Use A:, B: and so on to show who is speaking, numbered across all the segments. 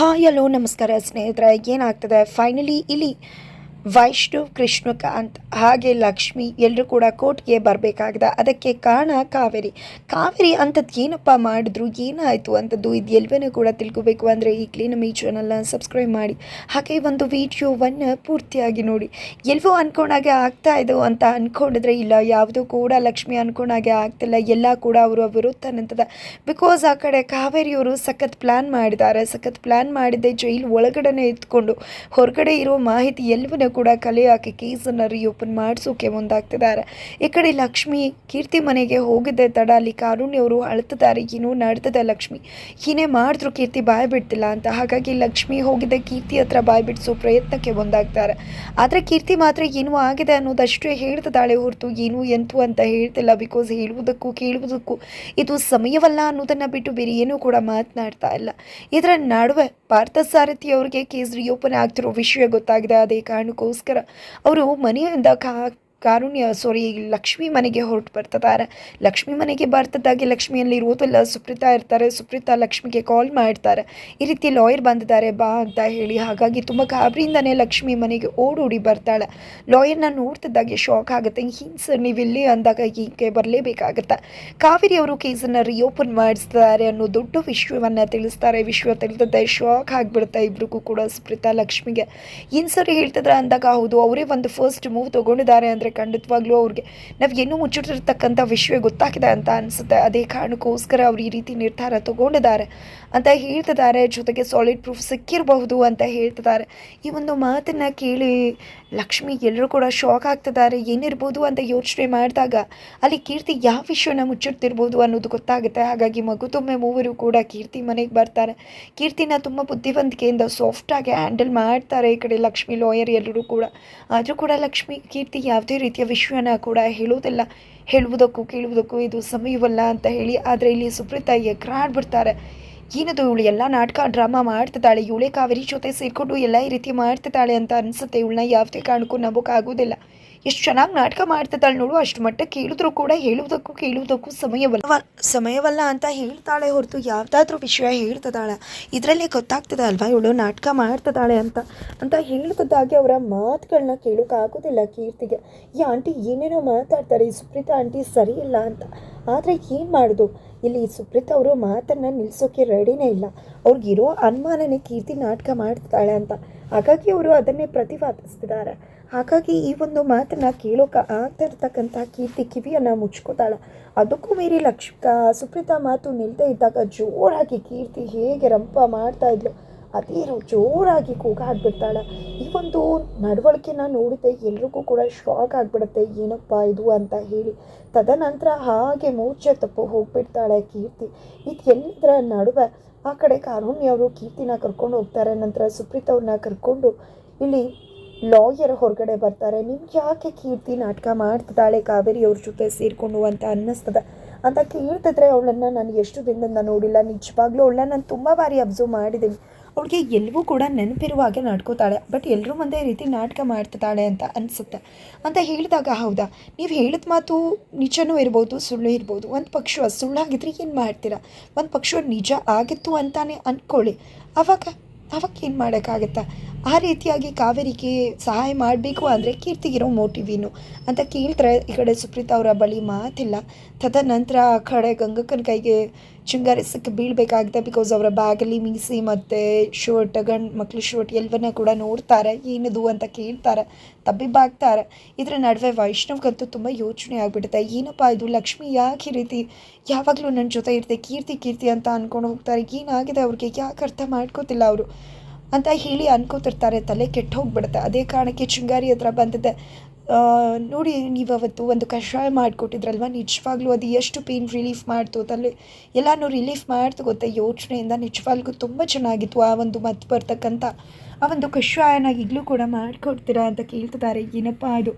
A: Hi hello ನಮಸ್ಕಾರ ಸ್ನೇಹಿತರೆ ಏನಾಗ್ತದೆ? ಫೈನಲಿ ಇಲ್ಲಿ ವೈಷ್ಣವ್ ಕೃಷ್ಣಕಾಂತ್ ಹಾಗೆ ಲಕ್ಷ್ಮಿ ಎಲ್ಲರೂ ಕೂಡ ಕೋರ್ಟ್ಗೆ ಬರಬೇಕಾಗಿದೆ. ಅದಕ್ಕೆ ಕಾರಣ ಕಾವೇರಿ. ಕಾವೇರಿ ಅಂಥದ್ದು ಏನಪ್ಪ ಮಾಡಿದ್ರು, ಏನಾಯಿತು ಅಂಥದ್ದು ಇದು ಎಲ್ಲವನ್ನೂ ಕೂಡ ತಿಳ್ಕೊಬೇಕು ಅಂದರೆ ಈ ನಮ್ಮ ಈ ಚಾನಲ್ನ ಸಬ್ಸ್ಕ್ರೈಬ್ ಮಾಡಿ. ಹಾಗೆ ಒಂದು ವಿಡಿಯೋವನ್ನು ಪೂರ್ತಿಯಾಗಿ ನೋಡಿ. ಎಲ್ವೋ ಅಂದ್ಕೊಂಡಾಗೆ ಆಗ್ತಾ ಇದು ಅಂತ ಅಂದ್ಕೊಂಡಿದ್ರೆ ಇಲ್ಲ, ಯಾವುದೂ ಕೂಡ ಲಕ್ಷ್ಮಿ ಅಂದ್ಕೊಂಡಾಗೆ ಆಗ್ತಿಲ್ಲ. ಎಲ್ಲ ಕೂಡ ಅವರು ವಿರುದ್ಧ ನಿಂತದ ಬಿಕಾಸ್ ಆ ಕಡೆ ಕಾವೇರಿಯವರು ಸಖತ್ ಪ್ಲ್ಯಾನ್ ಮಾಡಿದ್ದಾರೆ. ಸಖತ್ ಪ್ಲ್ಯಾನ್ ಮಾಡಿದ್ದೆ ಜೈಲ್ ಒಳಗಡೆನೇ ಇದ್ಕೊಂಡು, ಹೊರಗಡೆ ಇರೋ ಮಾಹಿತಿ ಎಲ್ಲವನ್ನೂ ಕೂಡ ಕಲೆ ಹಾಕಿ ಕೇಸನ್ನು ರೀಓಪನ್ ಮಾಡಿಸೋಕೆ ಮುಂದಾಗ್ತಿದ್ದಾರೆ. ಈ ಕಡೆ ಲಕ್ಷ್ಮಿ ಕೀರ್ತಿ ಮನೆಗೆ ಹೋಗಿದ್ದೆ. ತಡ ಅಲ್ಲಿ ಕಾರುಣ್ಯವರು ಅಳ್ತಿದ್ದಾರೆ. ಏನೂ ನಡ್ತದೆ ಲಕ್ಷ್ಮಿ. ಏನೇ ಮಾಡಿದ್ರು ಕೀರ್ತಿ ಬಾಯ್ ಬಿಡ್ತಿಲ್ಲ ಅಂತ. ಹಾಗಾಗಿ ಲಕ್ಷ್ಮಿ ಹೋಗಿದ್ದೆ ಕೀರ್ತಿ ಹತ್ರ ಬಾಯ್ ಬಿಡಿಸೋ ಪ್ರಯತ್ನಕ್ಕೆ ಮುಂದಾಗ್ತಾರೆ. ಆದರೆ ಕೀರ್ತಿ ಮಾತ್ರ ಏನೂ ಆಗಿದೆ ಅನ್ನೋದಷ್ಟೇ ಹೇಳ್ತಿದ್ದಾಳೆ ಹೊರತು ಏನು ಎಂತು ಅಂತ ಹೇಳ್ತಿಲ್ಲ. ಬಿಕಾಸ್ ಹೇಳುವುದಕ್ಕೂ ಕೇಳುವುದಕ್ಕೂ ಇದು ಸಮಯವಲ್ಲ ಅನ್ನೋದನ್ನು ಬಿಟ್ಟು ಬೇರೆ ಏನೂ ಕೂಡ ಮಾತನಾಡ್ತಾ ಇಲ್ಲ. ಇದರ ನಡುವೆ ಪಾರ್ಥಸಾರಥಿ ಅವರಿಗೆ ಕೇಸ್ ರಿಓಪನ್ ಆಗ್ತಿರೋ ವಿಷಯ ಗೊತ್ತಾಗಿದೆ. ಅದೇ ಕಾರಣಕ್ಕೋಸ್ಕರ ಅವರು ಮನೆಯಿಂದ ಕಾ ಕಾರುಣ್ಯ ಸಾರಿ ಲಕ್ಷ್ಮಿ ಮನೆಗೆ ಹೊರಟು ಬರ್ತಿದ್ದಾರೆ ಲಕ್ಷ್ಮಿ ಮನೆಗೆ ಬರ್ತಿದ್ದಾಗೆ ಲಕ್ಷ್ಮಿಯಲ್ಲಿ ಇರೋದಿಲ್ಲ ಸುಪ್ರೀತಾ ಇರ್ತಾರೆ, ಸುಪ್ರೀತಾ ಲಕ್ಷ್ಮಿಗೆ ಕಾಲ್ ಮಾಡ್ತಾರೆ. ಈ ರೀತಿ ಲಾಯರ್ ಬಂದಿದ್ದಾರೆ, ಬಾ ಅಂತ ಹೇಳಿ. ಹಾಗಾಗಿ ತುಂಬ ಗಾಬರಿಯಿಂದನೇ ಲಕ್ಷ್ಮಿ ಮನೆಗೆ ಓಡೋಡಿ ಬರ್ತಾಳೆ. ಲಾಯರ್ನ ನೋಡ್ತಿದ್ದಾಗೆ ಶಾಕ್ ಆಗುತ್ತೆ. ಹಿಂಗೆ ಸರ್ ನೀವು ಇಲ್ಲಿ ಅಂದಾಗ ಹೀಗೆ ಬರಲೇಬೇಕಾಗತ್ತೆ? ಕಾವೇರಿ ಅವರು ಕೇಸನ್ನು ರಿಓಪನ್ ಮಾಡಿಸ್ತಾರೆ ಅನ್ನೋ ದೊಡ್ಡ ವಿಶ್ವವನ್ನು ತಿಳಿಸ್ತಾರೆ. ವಿಶ್ವ ತಿಳಿದದ್ದೇ ಶಾಕ್ ಆಗಿಬಿಡುತ್ತೆ ಇಬ್ಬರಿಗೂ ಕೂಡ ಸುಪ್ರೀತಾ ಲಕ್ಷ್ಮಿಗೆ. ಹಿಂಗೆ ಸರ್ ಹೇಳ್ತಿದ್ರೆ ಅಂದಾಗ, ಹೌದು, ಅವರೇ ಒಂದು ಫಸ್ಟ್ ಮೂವ್ ತೊಗೊಂಡಿದ್ದಾರೆ ಅಂದರೆ ಖಂಡಿತವಾಗ್ಲೂ ಅವ್ರಿಗೆ. ನಾವು ಏನೂ ಮುಚ್ಚಿಟ್ಟಿರ್ತಕ್ಕಂಥ ವಿಷಯ ಗೊತ್ತಾಗಿದೆ ಅಂತ ಅನಿಸುತ್ತೆ. ಅದೇ ಕಾರಣಕ್ಕೋಸ್ಕರ ಅವ್ರು ಈ ರೀತಿ ನಿರ್ಧಾರ ತಗೊಂಡಿದ್ದಾರೆ ಅಂತ ಹೇಳ್ತಿದ್ದಾರೆ. ಜೊತೆಗೆ ಸಾಲಿಡ್ ಪ್ರೂಫ್ ಸಿಕ್ಕಿರಬಹುದು ಅಂತ ಹೇಳ್ತಿದ್ದಾರೆ. ಈ ಒಂದು ಮಾತನ್ನು ಕೇಳಿ ಲಕ್ಷ್ಮಿ ಎಲ್ಲರೂ ಕೂಡ ಶಾಕ್ ಆಗ್ತಿದ್ದಾರೆ. ಏನಿರ್ಬೋದು ಅಂತ ಯೋಚನೆ ಮಾಡಿದಾಗ ಅಲ್ಲಿ ಕೀರ್ತಿ ಯಾವ ವಿಷಯನ ಮುಚ್ಚಿಡ್ತಿರ್ಬೋದು ಅನ್ನೋದು ಗೊತ್ತಾಗುತ್ತೆ. ಹಾಗಾಗಿ ಮಗುತೊಮ್ಮೆ ಮೂವರು ಕೂಡ ಕೀರ್ತಿ ಮನೆಗೆ ಬರ್ತಾರೆ. ಕೀರ್ತಿನ ತುಂಬ ಬುದ್ಧಿವಂತಿಕೆಯಿಂದ ಸಾಫ್ಟಾಗಿ ಹ್ಯಾಂಡಲ್ ಮಾಡ್ತಾರೆ ಈ ಕಡೆ ಲಕ್ಷ್ಮಿ ಲಾಯರ್ ಎಲ್ಲರೂ ಕೂಡ. ಆದರೂ ಕೂಡ ಲಕ್ಷ್ಮಿ, ಕೀರ್ತಿ ಯಾವುದೇ ರೀತಿಯ ವಿಷಯನ ಕೂಡ ಹೇಳುವುದಿಲ್ಲ. ಹೇಳುವುದಕ್ಕೂ ಕೇಳುವುದಕ್ಕೂ ಇದು ಸಮಯವಲ್ಲ ಅಂತ ಹೇಳಿ ಆದರೆ ಇಲ್ಲಿ ಸುಪ್ರೀತಾ ಎಗ್ರಾಡ್ಬಿಡ್ತಾರೆ ಏನದು ಇವಳು ಎಲ್ಲ ನಾಟಕ, ಡ್ರಾಮಾ ಮಾಡ್ತಿದ್ದಾಳೆ? ಇವಳೇ ಕಾವೇರಿ ಜೊತೆ ಸೇರಿಕೊಂಡು ಎಲ್ಲ ಈ ರೀತಿ ಮಾಡ್ತಿದ್ದಾಳೆ ಅಂತ ಅನಿಸುತ್ತೆ. ಇವಳನ್ನ ಯಾವುದೇ ಕಾರಣಕ್ಕೂ ನಂಬೋಕ್ಕಾಗೋದಿಲ್ಲ ಎಷ್ಟು ಚೆನ್ನಾಗಿ ನಾಟಕ ಮಾಡ್ತಿದ್ದಾಳೆ ನೋಡು, ಅಷ್ಟು ಮಟ್ಟ ಕೇಳಿದ್ರು ಕೂಡ ಹೇಳುವುದಕ್ಕೂ ಕೇಳುವುದಕ್ಕೂ ಸಮಯವಲ್ಲ. ಸಮಯವಲ್ಲ ಅಂತ ಹೇಳ್ತಾಳೆ ಹೊರತು ಯಾವುದಾದ್ರೂ ವಿಷಯ ಹೇಳ್ತಿದ್ದಾಳೆ. ಇದರಲ್ಲೇ ಗೊತ್ತಾಗ್ತದೆ ಅಲ್ವಾ ಇವಳು ನಾಟಕ ಮಾಡ್ತಿದ್ದಾಳೆ ಅಂತ. ಅಂತ ಹೇಳ್ತಿದ್ದಾಗೆ ಅವರ ಮಾತುಗಳನ್ನ ಕೇಳೋಕ್ಕಾಗೋದಿಲ್ಲ ಕೀರ್ತಿಗೆ. ಈ ಆಂಟಿ ಏನೇನೋ ಮಾತಾಡ್ತಾರೆ, ಈ ಸುಪ್ರೀತಾ ಆಂಟಿ ಸರಿ ಇಲ್ಲ ಅಂತ. ಆದರೆ ಏನು ಮಾಡೋದು? ಇಲ್ಲಿ ಸುಪ್ರೀತಾ ಅವರು ಮಾತನ್ನು ನಿಲ್ಲಿಸೋಕೆ ರೆಡಿನೇ ಇಲ್ಲ. ಅವ್ರಿಗಿರೋ ಅನುಮಾನನೇ ಕೀರ್ತಿ ನಾಟಕ ಮಾಡ್ತಿದ್ದಾಳೆ ಅಂತ. ಹಾಗಾಗಿ ಅವರು ಅದನ್ನೇ ಪ್ರತಿಪಾದಿಸ್ತಿದ್ದಾರೆ ಹಾಗಾಗಿ ಈ ಒಂದು ಮಾತನ್ನ ಕೇಳೋಕೆ ಆಗ್ತಾ ಇರ್ತಕ್ಕಂಥ ಕೀರ್ತಿ ಕಿವಿಯನ್ನು ಮುಚ್ಕೋತಾಳೆ ಅದಕ್ಕೂ ಮೀರಿ ಲಕ್ಷ್ಮಿಕಾ, ಸುಪ್ರೀತಾ ಮಾತು ನಿಲ್ಲದೆ ಇದ್ದಾಗ ಜೋರಾಗಿ ಕೀರ್ತಿ ಹೇಗೆ ರಂಪ ಮಾಡ್ತಾ ಇದ್ಲು, ಅದೇ ಜೋರಾಗಿ ಕೂಗಾಡ್ಬಿಡ್ತಾಳೆ. ಈ ಒಂದು ನಡವಳಿಕೆನ ನೋಡಿದೆ ಎಲ್ರಿಗೂ ಕೂಡ ಶಾಕ್ ಆಗಿಬಿಡುತ್ತೆ, ಏನಪ್ಪ ಇದು ಅಂತ ಹೇಳಿ. ತದನಂತರ ಹಾಗೆ ಮೂರ್ಛೆ ತಪ್ಪು ಹೋಗ್ಬಿಡ್ತಾಳೆ ಕೀರ್ತಿ. ಇದು ಎಲ್ಲರ ನಡುವೆ ಆ ಕಡೆ ಕಾರುಣ್ಯವರು ಕೀರ್ತಿನ ಕರ್ಕೊಂಡು ಹೋಗ್ತಾರೆ, ನಂತರ ಸುಪ್ರೀತ್ ಅವ್ರನ್ನ ಕರ್ಕೊಂಡು ಇಲ್ಲಿ ಲಾಯರ್ ಹೊರಗಡೆ ಬರ್ತಾರೆ. ನಿಮ್ಗೆ ಯಾಕೆ ಕೀರ್ತಿ ನಾಟಕ ಮಾಡ್ತಿದ್ದಾಳೆ? ಕಾವೇರಿ ಅವ್ರ ಜೊತೆ ಸೇರಿಕೊಂಡು ಅಂತ ಅನ್ನಿಸ್ತದೆ. ಅಂತ ಕೇಳ್ತಿದ್ರೆ ಅವಳನ್ನು ನಾನು ಎಷ್ಟು ದಿನದಿಂದ ನೋಡಿಲ್ಲ. ನಿಜವಾಗ್ಲೂ ಅವಳನ್ನ ನಾನು ತುಂಬ ಬಾರಿ ಅಬ್ಸರ್ವ್ ಮಾಡಿದ್ದೀನಿ. ಅವಳಿಗೆ ಎಲ್ಲವೂ ಕೂಡ ನೆನಪಿರುವ ಹಾಗೆ ನಡ್ಕೋತಾಳೆ. ಬಟ್ ಎಲ್ಲರೂ ಒಂದೇ ರೀತಿ ನಾಟಕ ಮಾಡ್ತಾಳೆ ಅಂತ ಅನಿಸುತ್ತೆ. ಅಂತ ಹೇಳಿದಾಗ ಹೌದಾ? ನೀವು ಹೇಳಿದ ಮಾತು ನಿಜನೂ ಇರ್ಬೋದು, ಸುಳ್ಳು ಇರ್ಬೋದು. ಒಂದು ಪಕ್ಷ ಸುಳ್ಳಾಗಿದ್ರೆ ಏನು ಮಾಡ್ತೀರಾ? ಒಂದು ಪಕ್ಷ ನಿಜ ಆಗಿತ್ತು ಅಂತಾನೆ ಅಂದ್ಕೊಳ್ಳಿ ಅವಾಗ ಅವಾಗ ಏನು ಮಾಡೋಕ್ಕಾಗತ್ತಾ? ಆ ರೀತಿಯಾಗಿ ಕಾವೇರಿಗೆ ಸಹಾಯ ಮಾಡಬೇಕು ಅಂದರೆ ಕೀರ್ತಿಗಿರೋ ಮೋಟಿವೇನು ಅಂತ ಕೇಳ್ತಾರೆ ಈ ಕಡೆ ಸುಪ್ರೀತಾ ಅವರ ಬಳಿ ಮಾತಿಲ್ಲ. ತದನಂತರ ಆ ಕಡೆ ಗಂಗಕ್ಕನ ಕೈಗೆ ಚಿಂಗಾರಿಸಕ್ಕೆ ಸಿಕ್ಕಿ ಬೀಳಬೇಕಾಗುತ್ತೆ ಬಿಕಾಸ್ ಅವರ ಬ್ಯಾಗಲ್ಲಿ ಮೀಸಿ ಮತ್ತು ಶರ್ಟ್ ಗಂಡು ಮಕ್ಳು ಶರ್ಟ್ ಎಲ್ಲವನ್ನ ಕೂಡ ನೋಡ್ತಾರೆ. ಏನದು ಅಂತ ಕೇಳ್ತಾರೆ, ತಬ್ಬಿಬ್ಬಾಗ್ತಾರೆ. ಇದರ ನಡುವೆ ವೈಷ್ಣವ್ಗಂತೂ ತುಂಬ ಯೋಚನೆ ಆಗಿಬಿಡುತ್ತೆ. ಏನಪ್ಪ ಇದು ಲಕ್ಷ್ಮಿ ಯಾಕೆ ಈ ರೀತಿ ಯಾವಾಗಲೂ ನನ್ನ ಜೊತೆ ಇರ್ತೆ ಕೀರ್ತಿ ಕೀರ್ತಿ ಅಂತ ಅಂದ್ಕೊಂಡು ಹೋಗ್ತಾರೆ? ಏನಾಗಿದೆ ಅವ್ರಿಗೆ? ಯಾಕೆ ಅರ್ಥ ಮಾಡ್ಕೋತಿಲ್ಲ ಅವರು? ಅಂತ ಹೇಳಿ ಅನ್ಕೋತಿರ್ತಾರೆ. ತಲೆ ಕೆಟ್ಟು ಹೋಗ್ಬಿಡುತ್ತೆ. ಅದೇ ಕಾರಣಕ್ಕೆ ಶೃಂಗಾರಿ ಹತ್ರ ಬಂದಿದೆ. ನೋಡಿ ನೀವು ಅವತ್ತು ಒಂದು ಕಷಾಯ ಮಾಡಿಕೊಟ್ಟಿದ್ರಲ್ವ? ನಿಜವಾಗ್ಲೂ ಅದು ಎಷ್ಟು ಪೇನ್ ರಿಲೀಫ್ ಮಾಡ್ತು? ತಲೆ ಎಲ್ಲನೂ ರಿಲೀಫ್ ಮಾಡ್ತು ಗೊತ್ತಾ? ಯೋಚನೆಯಿಂದ ನಿಜವಾಗ್ಲೂ ತುಂಬ ಚೆನ್ನಾಗಿತ್ತು ಆ ಒಂದು ಮತ್ತು ಬರ್ತಕ್ಕಂಥ ಆ ಒಂದು ಕಷಾಯನ ಈಗಲೂ ಕೂಡ ಮಾಡಿಕೊಡ್ತೀರಾ ಅಂತ ಕೇಳ್ತಿದ್ದಾರೆ. ಏನಪ್ಪ ಇದು?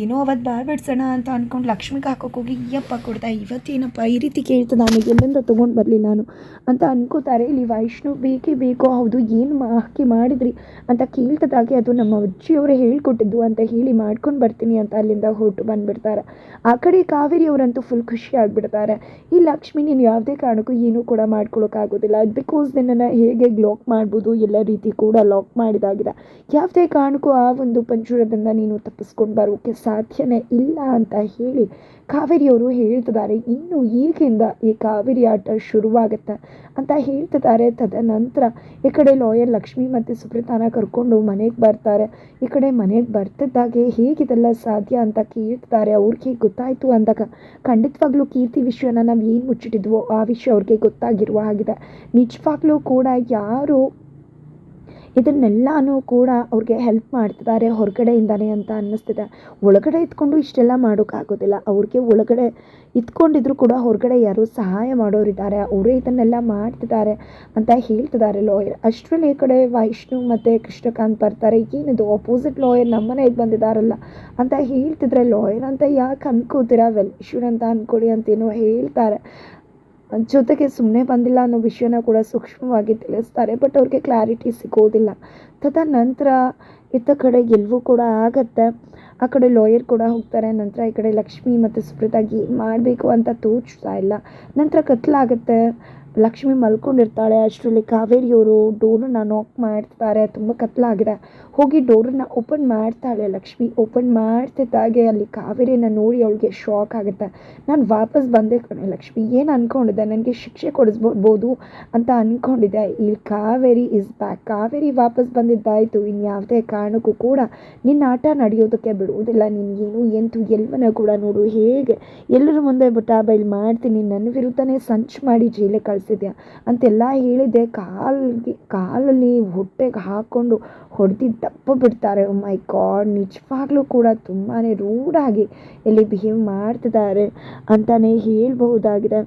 A: ಏನೋ ಅವತ್ತು ಬಾಯ್ ಬಿಡ್ಸೋಣ ಅಂತ ಅಂದ್ಕೊಂಡು ಲಕ್ಷ್ಮಿಗೆ ಹಾಕೋಕೆ ಹೋಗಿ, ಅಯ್ಯಪ್ಪ ಕೊಡ್ತಾ, ಇವತ್ತೇನಪ್ಪ ಈ ರೀತಿ ಕೇಳ್ತದೆ ನಾನು? ಎಲ್ಲಿಂದ ತೊಗೊಂಡು ಬರಲಿ ನಾನು? ಅಂತ ಅನ್ಕೋತಾರೆ. ಇಲ್ಲಿ ವೈಷ್ಣು ಬೇಕೇ ಬೇಕೋ, ಹೌದು, ಏನು ಹಾಕಿ ಮಾಡಿದ್ರಿ? ಅಂತ ಕೇಳ್ತದಾಗೆ ಅದು ನಮ್ಮ ಅಜ್ಜಿಯವರು ಹೇಳ್ಕೊಟ್ಟಿದ್ದು ಅಂತ ಹೇಳಿ ಮಾಡ್ಕೊಂಡು ಬರ್ತೀನಿ ಅಂತ ಅಲ್ಲಿಂದ ಹೊರಟು ಬಂದುಬಿಡ್ತಾರೆ. ಆ ಕಡೆ ಕಾವೇರಿಯವರಂತೂ ಫುಲ್ ಖುಷಿ ಆಗಿಬಿಡ್ತಾರೆ. ಈ ಲಕ್ಷ್ಮಿ ನೀನು ಯಾವುದೇ ಕಾರಣಕ್ಕೂ ಏನೂ ಕೂಡ ಮಾಡ್ಕೊಳಕ್ಕಾಗೋದಿಲ್ಲ ಬಿಕಾಸ್ ನಿನ್ನನ್ನು ಹೇಗೆ ಲಾಕ್ ಮಾಡ್ಬೋದು, ಎಲ್ಲ ರೀತಿ ಕೂಡ ಲಾಕ್ ಮಾಡಿದಾಗಿದೆ. ಯಾವುದೇ ಕಾರಣಕ್ಕೂ ಆ ಒಂದು ಪಂಜುರದಿಂದ ನೀನು ತಪ್ಪಿಸ್ಕೊಂಡು ಬರೋಕ್ಕೆ ಸಾಧ್ಯನೇ ಇಲ್ಲ ಅಂತ ಹೇಳಿ ಕಾವೇರಿಯವರು ಹೇಳ್ತಿದ್ದಾರೆ. ಇನ್ನು ಈಗಿಂದ ಈ ಕಾವೇರಿ ಆಟ ಶುರುವಾಗುತ್ತೆ ಅಂತ ಹೇಳ್ತಿದ್ದಾರೆ. ತದನಂತರ ಈ ಕಡೆ ಲಾಯರ್ ಲಕ್ಷ್ಮಿ ಮತ್ತು ಸುಪ್ರೀತಾನ ಕರ್ಕೊಂಡು ಮನೆಗೆ ಬರ್ತಾರೆ. ಈ ಕಡೆ ಮನೆಗೆ ಬರ್ತಿದ್ದಾಗೆ ಹೇಗಿದೆಲ್ಲ ಸಾಧ್ಯ ಅಂತ ಕೇಳ್ತಿದ್ದಾರೆ. ಅವ್ರಿಗೆ ಗೊತ್ತಾಯಿತು ಅಂದಾಗ ಖಂಡಿತವಾಗ್ಲೂ ಕೀರ್ತಿ ವಿಷಯನ ನಾವು ಏನು ಮುಚ್ಚಿಟ್ಟಿದ್ವೋ ಆ ವಿಷಯ ಅವ್ರಿಗೆ ಗೊತ್ತಾಗಿರುವ ಹಾಗಿದೆ. ನಿಜವಾಗ್ಲೂ ಕೂಡ ಯಾರು ಇದನ್ನೆಲ್ಲನೂ ಕೂಡ ಅವ್ರಿಗೆ ಹೆಲ್ಪ್ ಮಾಡ್ತಿದ್ದಾರೆ ಹೊರಗಡೆಯಿಂದಾನೆ ಅಂತ ಅನ್ನಿಸ್ತಿದೆ. ಒಳಗಡೆ ಇದ್ಕೊಂಡು ಇಷ್ಟೆಲ್ಲ ಮಾಡೋಕ್ಕಾಗೋದಿಲ್ಲ. ಅವ್ರಿಗೆ ಒಳಗಡೆ ಇದ್ಕೊಂಡಿದ್ರು ಕೂಡ ಹೊರಗಡೆ ಯಾರು ಸಹಾಯ ಮಾಡೋರಿದ್ದಾರೆ. ಅವರೇ ಇದನ್ನೆಲ್ಲ ಮಾಡ್ತಿದ್ದಾರೆ ಅಂತ ಹೇಳ್ತಿದ್ದಾರೆ ಲಾಯರ್ ಅಷ್ಟರಲ್ಲಿ ಈ ಕಡೆ ವೈಷ್ಣು ಮತ್ತು ಕೃಷ್ಣಕಾಂತ್ ಬರ್ತಾರೆ. ಏನಿದು ಅಪೋಸಿಟ್ ಲಾಯರ್ ನಮ್ಮ ಮನೆಗೆ ಬಂದಿದ್ದಾರಲ್ಲ ಅಂತ ಹೇಳ್ತಿದ್ರೆ ಲಾಯರ್ ಅಂತ ಯಾಕೆ ಅಂದ್ಕೋತೀರಾ ವೆಲ್ ಇಶ್ಯೂರ್ ಅಂತ ಅಂದ್ಕೊಳ್ಳಿ ಅಂತೇನೋ ಹೇಳ್ತಾರೆ. ಜೊತೆಗೆ ಸುಮ್ಮನೆ ಬಂದಿಲ್ಲ ಅನ್ನೋ ವಿಷಯನ ಕೂಡ ಸೂಕ್ಷ್ಮವಾಗಿ ತಿಳಿಸ್ತಾರೆ ಬಟ್ ಅವ್ರಿಗೆ ಕ್ಲಾರಿಟಿ ಸಿಗೋದಿಲ್ಲ. ತದನಂತರ ಇತ್ತ ಕಡೆ ಎಲ್ಲವೂ ಕೂಡ ಆಗತ್ತೆ. ಆ ಕಡೆ ಲಾಯರ್ ಕೂಡ ಹೋಗ್ತಾರೆ, ನಂತರ ಈ ಕಡೆ ಲಕ್ಷ್ಮಿ ಮತ್ತು ಸುಪ್ರೀತಾಗಿ ಏನು ಮಾಡಬೇಕು ಅಂತ ತೋಚ್ತಾ ಇಲ್ಲ. ನಂತರ ಕತ್ಲಾಗುತ್ತೆ. ಲಕ್ಷ್ಮಿ ಮಲ್ಕೊಂಡಿರ್ತಾಳೆ ಅಷ್ಟರಲ್ಲಿ ಕಾವೇರಿಯವರು ಡೋರನ್ನ ನಾಕ್ ಮಾಡ್ತಾರೆ. ತುಂಬ ಕತ್ಲಾಗಿದೆ ಹೋಗಿ ಡೋರನ್ನ ಓಪನ್ ಮಾಡ್ತಾಳೆ ಲಕ್ಷ್ಮಿ. ಓಪನ್ ಮಾಡ್ತಿದ್ದಾಗೆ ಅಲ್ಲಿ ಕಾವೇರಿನ ನೋಡಿ ಅವಳಿಗೆ ಶಾಕ್ ಆಗುತ್ತೆ. ನಾನು ವಾಪಸ್ ಬಂದೆ ಕಣೆ ಲಕ್ಷ್ಮಿ. ಏನು ಅಂದ್ಕೊಂಡಿದ್ದೆ ನನಗೆ ಶಿಕ್ಷೆ ಕೊಡಿಸ್ಬೋದು ಅಂತ ಅಂದ್ಕೊಂಡಿದ್ದೆ ಇಲ್ಲಿ ಕಾವೇರಿ ಇಸ್ ಬ್ಯಾಕ್ ಕಾವೇರಿ ವಾಪಸ್ ಬಂದಿದ್ದಾಯಿತು. ಇನ್ಯಾವುದೇ ಕಾರಣಕ್ಕೂ ಕೂಡ ನಿನ್ನ ಆಟ ನಡೆಯೋದಕ್ಕೆ ಬಿಡುವುದಿಲ್ಲ. ನೀನು ಏನು ಎಂತು ಎಲ್ಲವನ್ನ ಕೂಡ ನೋಡು. ಹೇಗೆ? ಎಲ್ಲರ ಮುಂದೆ ಬಟಾಬೈಲ್ ಬೈಲ್ ಮಾಡ್ತೀನಿ. ನನ್ನ ವಿರುದ್ಧನೇ ಸಂಚು ಮಾಡಿ ಜೈಲಿಗೆ ಕಳಿಸಿದ್ಯಾ ಅಂತೆಲ್ಲ ಹೇಳಿದ್ದೆ. ಕಾಲಿಗೆ, ಕಾಲಲ್ಲಿ ಹೊಟ್ಟೆಗೆ ಹಾಕ್ಕೊಂಡು ಹೊಡೆದು ದಪ್ಪ ಬಿಡ್ತಾರೆ. ಮೈ ಗಾಡ್ ನಿಜವಾಗ್ಲೂ ಕೂಡ ತುಂಬಾ ರೂಡಾಗಿ ಇಲ್ಲಿ ಬಿಹೇವ್ ಮಾಡ್ತಿದ್ದಾರೆ ಅಂತಲೇ ಹೇಳ್ಬಹುದಾಗಿದೆ.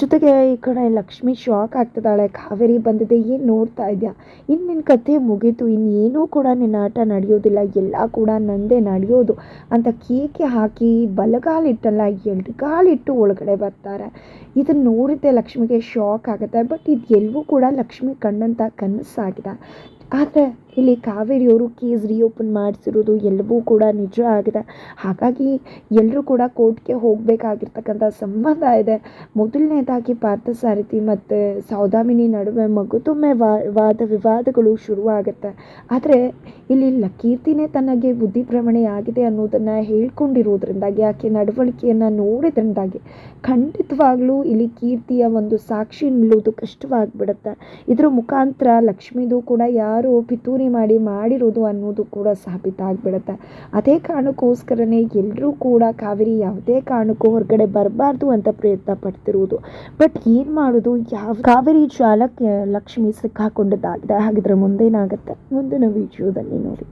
A: ಜೊತೆಗೆ ಈ ಕಡೆ ಲಕ್ಷ್ಮಿ ಶಾಕ್ ಆಗ್ತಿದ್ದಾಳೆ. ಕಾವೇರಿ ಬಂದಿದೆ, ಏನು ನೋಡ್ತಾ ಇದೆಯಾ? ಇನ್ನು ನಿನ್ನ ಕತೆ ಮುಗೀತು ಇನ್ನೇನೂ ಕೂಡ ನಿನ್ನ ಆಟ ನಡೆಯೋದಿಲ್ಲ, ಎಲ್ಲ ಕೂಡ ನಂದೇ ನಡೆಯೋದು ಅಂತ ಕೇಕೆ ಹಾಕಿ ಬಲಗಾಲಿಟ್ಟಲ್ಲ, ಎಡಗಾಲಿಟ್ಟು ಒಳಗಡೆ ಬರ್ತಾರೆ. ಇದನ್ನು ನೋಡಿದ್ದೆ ಲಕ್ಷ್ಮಿಗೆ ಶಾಕ್ ಆಗುತ್ತೆ ಬಟ್ ಇದು ಎಲ್ಲವೂ ಕೂಡ ಲಕ್ಷ್ಮಿ ಕಣ್ಣಂತ ಕನಸಾಗಿದೆ. ಆದರೆ ಇಲ್ಲಿ ಕಾವೇರಿಯವರು ಕೇಸ್ ರೀಓಪನ್ ಮಾಡಿಸಿರೋದು ಎಲ್ಲವೂ ಕೂಡ ನಿಜ ಆಗಿದೆ. ಹಾಗಾಗಿ ಎಲ್ಲರೂ ಕೂಡ ಕೋರ್ಟ್ಗೆ ಹೋಗಬೇಕಾಗಿರ್ತಕ್ಕಂಥ ಸಂಬಂಧ ಇದೆ. ಮೊದಲನೇದಾಗಿ ಪಾರ್ಥಸಾರಥಿ ಮತ್ತು ಸೌದಾಮಿನಿ ನಡುವೆ ಮಗುತೊಮ್ಮೆ ವಾದ ವಿವಾದಗಳು ಶುರುವಾಗುತ್ತೆ. ಆದರೆ ಇಲ್ಲಿ ಲಕೀರ್ತಿನೇ ಕೀರ್ತಿನೇ ತನಗೆ ಬುದ್ಧಿಭ್ರಮಣೆ ಆಗಿದೆ ಅನ್ನೋದನ್ನು ಹೇಳ್ಕೊಂಡಿರೋದ್ರಿಂದಾಗಿ, ಆಕೆ ನಡವಳಿಕೆಯನ್ನು ನೋಡಿದ್ರಿಂದಾಗಿ ಖಂಡಿತವಾಗ್ಲೂ ಇಲ್ಲಿ ಕೀರ್ತಿಯ ಒಂದು ಸಾಕ್ಷಿ ನಿಲ್ಲೋದು ಕಷ್ಟವಾಗಿಬಿಡುತ್ತೆ. ಇದರ ಮುಖಾಂತರ ಲಕ್ಷ್ಮಿದು ಕೂಡ ಯಾರು ಪಿತೂರಿ ಮಾಡಿ ಮಾಡಿರೋದು ಅನ್ನೋದು ಕೂಡ ಸಾಬೀತಾಗ್ಬಿಡುತ್ತೆ ಅದೇ ಕಾರಣಕ್ಕೋಸ್ಕರನೇ ಎಲ್ಲರೂ ಕೂಡ ಕಾವೇರಿ ಯಾವುದೇ ಕಾರಣಕ್ಕೂ ಹೊರಗಡೆ ಬರಬಾರ್ದು ಅಂತ ಪ್ರಯತ್ನ ಪಡ್ತಿರುವುದು ಬಟ್ ಏನು ಮಾಡೋದು, ಯಾವ ಕಾವೇರಿ ಜಾಲಕ್ಕೆ ಲಕ್ಷ್ಮಿ ಸಿಕ್ಕಾಕೊಂಡಿದ್ದಾಗಿದೆ ಹಾಗಿದ್ರೆ ಮುಂದೇನಾಗುತ್ತೆ? ಮುಂದಿನ ವಿಡಿಯೋದಲ್ಲಿ ನೋಡಿ.